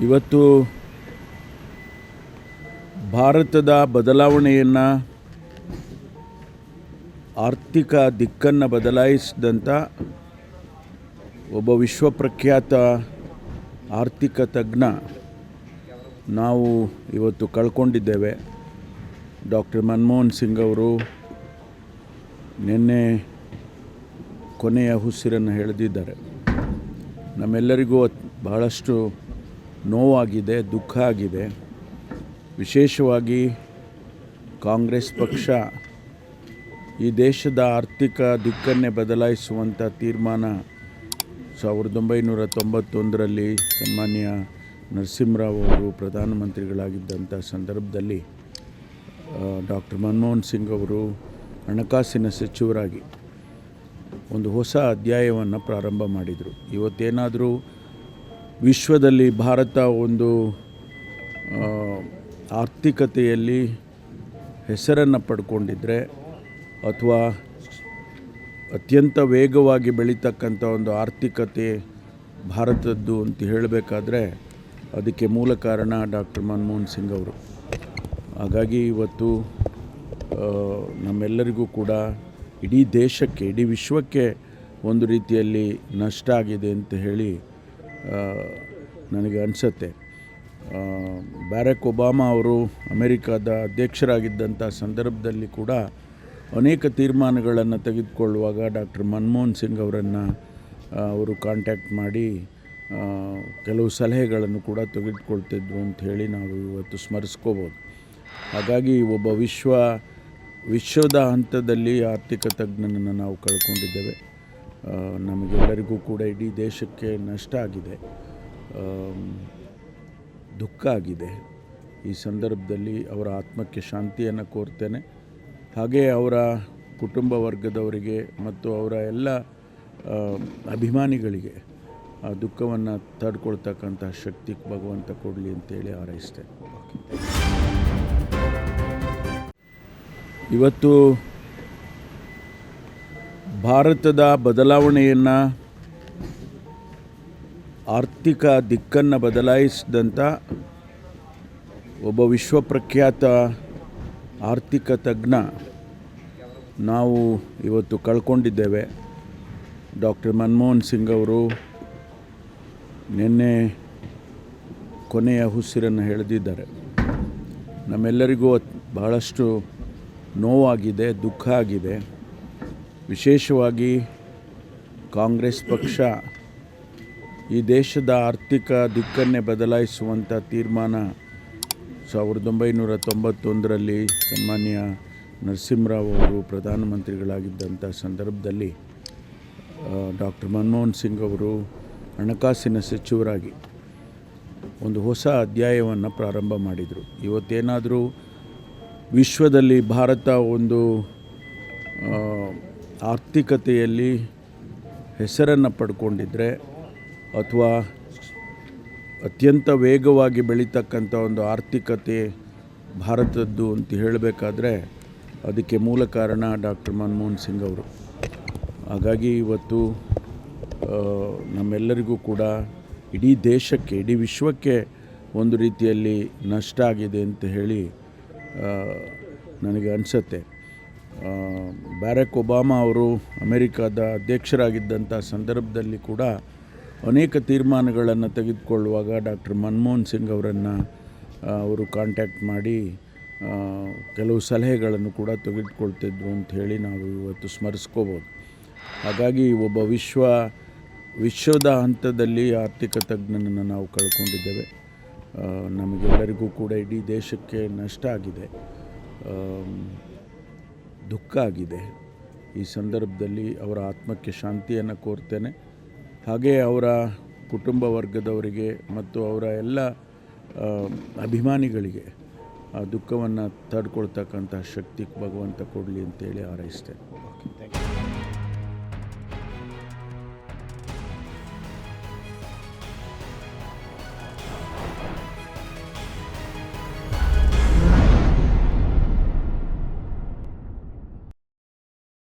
ಇವತ್ತು ಭಾರತದ ಬದಲಾವಣೆಯನ್ನು ಆರ್ಥಿಕ ದಿಕ್ಕನ್ನು ಬದಲಾಯಿಸಿದಂಥ ಒಬ್ಬ ವಿಶ್ವಪ್ರಖ್ಯಾತ ಆರ್ಥಿಕ ತಜ್ಞ ನಾವು ಇವತ್ತು ಕಳ್ಕೊಂಡಿದ್ದೇವೆ. ಡಾಕ್ಟರ್ ಮನಮೋಹನ್ ಸಿಂಗ್ ಅವರು ನಿನ್ನೆ ಕೊನೆಯ ಉಸಿರನ್ನು ಎಳೆದಿದ್ದಾರೆ. ನಮ್ಮೆಲ್ಲರಿಗೂ ಬಹಳಷ್ಟು ನೋವಾಗಿದೆ, ದುಃಖ ಆಗಿದೆ. ವಿಶೇಷವಾಗಿ ಕಾಂಗ್ರೆಸ್ ಪಕ್ಷ ಈ ದೇಶದ ಆರ್ಥಿಕ ದಿಕ್ಕನ್ನೇ ಬದಲಾಯಿಸುವಂಥ ತೀರ್ಮಾನ ಸಾವಿರದ ಒಂಬೈನೂರ ತೊಂಬತ್ತೊಂದರಲ್ಲಿ ಸನ್ಮಾನ್ಯ ನರಸಿಂಹರಾವ್ ಅವರು ಪ್ರಧಾನಮಂತ್ರಿಗಳಾಗಿದ್ದಂಥ ಸಂದರ್ಭದಲ್ಲಿ ಡಾಕ್ಟರ್ ಮನಮೋಹನ್ ಸಿಂಗ್ ಅವರು ಹಣಕಾಸಿನ ಸಚಿವರಾಗಿ ಒಂದು ಹೊಸ ಅಧ್ಯಾಯವನ್ನು ಪ್ರಾರಂಭ ಮಾಡಿದರು. ಇವತ್ತೇನಾದರೂ ವಿಶ್ವದಲ್ಲಿ ಭಾರತ ಒಂದು ಆರ್ಥಿಕತೆಯಲ್ಲಿ ಹೆಸರನ್ನು ಪಡ್ಕೊಂಡಿದ್ದರೆ ಅಥವಾ ಅತ್ಯಂತ ವೇಗವಾಗಿ ಬೆಳೀತಕ್ಕಂಥ ಒಂದು ಆರ್ಥಿಕತೆ ಭಾರತದ್ದು ಅಂತ ಹೇಳಬೇಕಾದ್ರೆ ಅದಕ್ಕೆ ಮೂಲ ಕಾರಣ ಡಾಕ್ಟರ್ ಮನಮೋಹನ್ ಸಿಂಗ್ ಅವರು. ಹಾಗಾಗಿ ಇವತ್ತು ನಮ್ಮೆಲ್ಲರಿಗೂ ಕೂಡ ಇಡೀ ದೇಶಕ್ಕೆ, ಇಡೀ ವಿಶ್ವಕ್ಕೆ ಒಂದು ರೀತಿಯಲ್ಲಿ ನಷ್ಟ ಆಗಿದೆ ಅಂತ ಹೇಳಿ ನನಗೆ ಅನಿಸುತ್ತೆ. ಬ್ಯಾರಕ್ ಒಬಾಮಾ ಅವರು ಅಮೆರಿಕದ ಅಧ್ಯಕ್ಷರಾಗಿದ್ದಂಥ ಸಂದರ್ಭದಲ್ಲಿ ಕೂಡ ಅನೇಕ ತೀರ್ಮಾನಗಳನ್ನು ತೆಗೆದುಕೊಳ್ಳುವಾಗ ಡಾಕ್ಟರ್ ಮನಮೋಹನ್ ಸಿಂಗ್ ಅವರನ್ನು ಅವರು ಕಾಂಟ್ಯಾಕ್ಟ್ ಮಾಡಿ ಕೆಲವು ಸಲಹೆಗಳನ್ನು ಕೂಡ ತೆಗೆದುಕೊಳ್ತಿದ್ರು ಅಂತ ಹೇಳಿ ನಾವು ಇವತ್ತು ಸ್ಮರಿಸ್ಕೋಬೋದು. ಹಾಗಾಗಿ ಒಬ್ಬ ವಿಶ್ವ, ವಿಶ್ವದ ಹಂತದಲ್ಲಿ ಆರ್ಥಿಕ ತಜ್ಞನನ್ನು ನಾವು ಕಳ್ಕೊಂಡಿದ್ದೇವೆ. ನಮಗೆಲ್ಲರಿಗೂ ಕೂಡ ಇಡೀ ದೇಶಕ್ಕೆ ನಷ್ಟ ಆಗಿದೆ. ದುಃಖ ಆಗಿದೆ. ಈ ಸಂದರ್ಭದಲ್ಲಿ ಅವರ ಆತ್ಮಕ್ಕೆ ಶಾಂತಿಯನ್ನು ಕೋರ್ತೇನೆ. ಹಾಗೆ ಅವರ ಕುಟುಂಬ ವರ್ಗದವರಿಗೆ ಮತ್ತು ಅವರ ಎಲ್ಲ ಅಭಿಮಾನಿಗಳಿಗೆ ಆ ದುಃಖವನ್ನು ತಡ್ಕೊಳ್ತಕ್ಕಂಥ ಶಕ್ತಿ ಭಗವಂತ ಕೊಡಲಿ ಅಂತೇಳಿ ಹಾರೈಸ್ತೇನೆ. ಇವತ್ತು ಭಾರತದ ಬದಲಾವಣೆಯನ್ನು ಆರ್ಥಿಕ ದಿಕ್ಕನ್ನು ಬದಲಾಯಿಸಿದಂಥ ಒಬ್ಬ ವಿಶ್ವಪ್ರಖ್ಯಾತ ಆರ್ಥಿಕ ತಜ್ಞ ನಾವು ಇವತ್ತು ಕಳ್ಕೊಂಡಿದ್ದೇವೆ. ಡಾಕ್ಟರ್ ಮನಮೋಹನ್ ಸಿಂಗ್ ಅವರು ನಿನ್ನೆ ಕೊನೆಯ ಉಸಿರನ್ನು ಎಳೆದಿದ್ದಾರೆ. ನಮ್ಮೆಲ್ಲರಿಗೂ ಬಹಳಷ್ಟು ನೋವಾಗಿದೆ, ದುಃಖ ಆಗಿದೆ. ವಿಶೇಷವಾಗಿ ಕಾಂಗ್ರೆಸ್ ಪಕ್ಷ ಈ ದೇಶದ ಆರ್ಥಿಕ ದಿಕ್ಕನ್ನೇ ಬದಲಾಯಿಸುವಂಥ ತೀರ್ಮಾನ ಸಾವಿರದ ಒಂಬೈನೂರ ತೊಂಬತ್ತೊಂದರಲ್ಲಿ ಸನ್ಮಾನ್ಯ ನರಸಿಂಹರಾವ್ ಅವರು ಪ್ರಧಾನಮಂತ್ರಿಗಳಾಗಿದ್ದಂಥ ಸಂದರ್ಭದಲ್ಲಿ ಡಾಕ್ಟರ್ ಮನಮೋಹನ್ ಸಿಂಗ್ ಅವರು ಹಣಕಾಸಿನ ಸಚಿವರಾಗಿ ಒಂದು ಹೊಸ ಅಧ್ಯಾಯವನ್ನು ಪ್ರಾರಂಭ ಮಾಡಿದರು. ಇವತ್ತೇನಾದರೂ ವಿಶ್ವದಲ್ಲಿ ಭಾರತ ಒಂದು ಆರ್ಥಿಕತೆಯಲ್ಲಿ ಹೆಸರನ್ನು ಪಡ್ಕೊಂಡಿದ್ದರೆ ಅಥವಾ ಅತ್ಯಂತ ವೇಗವಾಗಿ ಬೆಳೀತಕ್ಕಂಥ ಒಂದು ಆರ್ಥಿಕತೆ ಭಾರತದ್ದು ಅಂತ ಹೇಳಬೇಕಾದ್ರೆ ಅದಕ್ಕೆ ಮೂಲ ಕಾರಣ ಡಾಕ್ಟರ್ ಮನಮೋಹನ್ ಸಿಂಗ್ ಅವರು. ಹಾಗಾಗಿ ಇವತ್ತು ನಮ್ಮೆಲ್ಲರಿಗೂ ಕೂಡ ಇಡೀ ದೇಶಕ್ಕೆ, ಇಡೀ ವಿಶ್ವಕ್ಕೆ ಒಂದು ರೀತಿಯಲ್ಲಿ ನಷ್ಟ ಆಗಿದೆ ಅಂತ ಹೇಳಿ ನನಗೆ ಅನಿಸುತ್ತೆ. ಬ್ಯಾರಕ್ ಒಬಾಮಾ ಅವರು ಅಮೆರಿಕದ ಅಧ್ಯಕ್ಷರಾಗಿದ್ದಂಥ ಸಂದರ್ಭದಲ್ಲಿ ಕೂಡ ಅನೇಕ ತೀರ್ಮಾನಗಳನ್ನು ತೆಗೆದುಕೊಳ್ಳುವಾಗ ಡಾಕ್ಟರ್ ಮನಮೋಹನ್ ಸಿಂಗ್ ಅವರನ್ನು ಅವರು ಕಾಂಟ್ಯಾಕ್ಟ್ ಮಾಡಿ ಕೆಲವು ಸಲಹೆಗಳನ್ನು ಕೂಡ ತೆಗೆದುಕೊಳ್ತಿದ್ರು ಅಂತ ಹೇಳಿ ನಾವು ಇವತ್ತು ಸ್ಮರಿಸ್ಕೋಬೋದು. ಹಾಗಾಗಿ ಒಬ್ಬ ವಿಶ್ವ, ವಿಶ್ವದ ಹಂತದಲ್ಲಿ ಆರ್ಥಿಕ ತಜ್ಞನನ್ನು ನಾವು ಕಳ್ಕೊಂಡಿದ್ದೇವೆ. ನಮಗೆಲ್ಲರಿಗೂ ಕೂಡ ಇಡೀ ದೇಶಕ್ಕೆ ನಷ್ಟ ಆಗಿದೆ. ದುಃಖ ಆಗಿದೆ. ಈ ಸಂದರ್ಭದಲ್ಲಿ ಅವರ ಆತ್ಮಕ್ಕೆ ಶಾಂತಿಯನ್ನು ಕೋರ್ತೇನೆ. ಹಾಗೆ ಅವರ ಕುಟುಂಬ ವರ್ಗದವರಿಗೆ ಮತ್ತು ಅವರ ಎಲ್ಲ ಅಭಿಮಾನಿಗಳಿಗೆ ಆ ದುಃಖವನ್ನು ತಡ್ಕೊಳ್ತಕ್ಕಂಥ ಶಕ್ತಿ ಭಗವಂತ ಕೊಡಲಿ ಅಂತೇಳಿ ಹಾರೈಸ್ತೇನೆ.